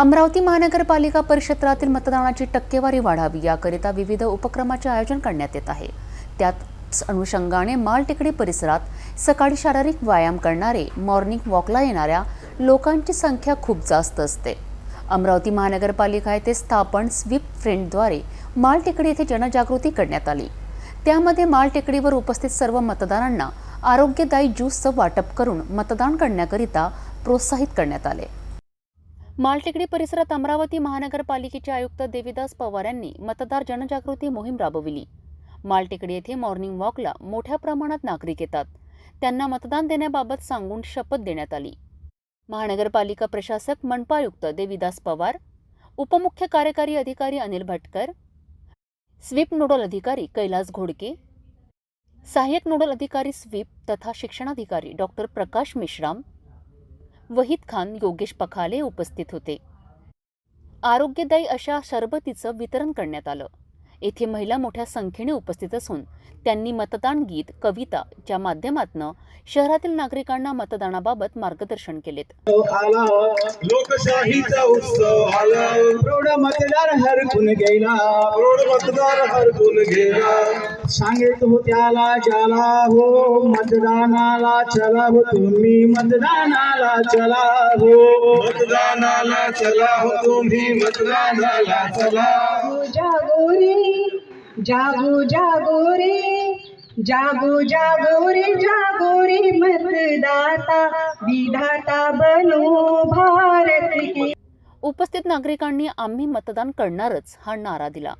अमरावती महानगरपालिका परिक्षेत्रातील मतदानाची टक्केवारी वाढावी याकरिता विविध उपक्रमाचे आयोजन करण्यात येत आहे. त्याच अनुषंगाने मालटेकडी परिसरात सकाळी शारीरिक व्यायाम करणारे मॉर्निंग वॉकला येणाऱ्या लोकांची संख्या खूप जास्त असते. अमरावती महानगरपालिका येथे स्थापन स्वीप फ्रेंडद्वारे मालटेकडी येथे जनजागृती करण्यात आली. त्यामध्ये मालटेकडीवर उपस्थित सर्व मतदारांना आरोग्यदायी ज्यूसचं वाटप करून मतदान करण्याकरिता प्रोत्साहित करण्यात आले. मालटेकडी परिसरात अमरावती महानगरपालिकेचे आयुक्त देविदास पवार यांनी मतदार जनजागृती मोहीम राबविली. मालटेकडी येथे मॉर्निंग वॉकला मोठ्या प्रमाणात नागरिक येतात. त्यांना मतदान देण्याबाबत सांगून शपथ देण्यात आली. महानगरपालिका प्रशासक मनपायुक्त देविदास पवार उपमुख्य कार्यकारी अधिकारी अनिल भटकर स्वीप नोडल अधिकारी कैलास घोडके सहाय्यक नोडल अधिकारी स्वीप तथा शिक्षणाधिकारी डॉक्टर प्रकाश मेश्राम वहीद खान योगेश पखाले उपस्थित होते. आरोग्यदायी अशा शरबतीचं वितरण करण्यात आलं. येथे महिला मोठ्या संख्येने उपस्थित असून त्यांनी मतदान गीत कविताच्या माध्यमातून शहरातील नागरिकांना मतदानाबाबत मार्गदर्शन केलेत. लोकशाहीचा उत्सव आला प्रौढ मतदार हरकून गेला. प्रौढ मतदार हरकून गेला. सांगित हो त्याला ज्याला हो मतदानाला चला हो तुम्ही. मतदानाला चला हो. मतदानाला चला हो तुम्ही. मतदानाला चला. जागो रे जागो जागो रे जागो जागो रे जागो रे मतदाता विधाता बनो के उपस्थित नागरिकांनी आम्ही मतदान करणारच हा नारा दिला.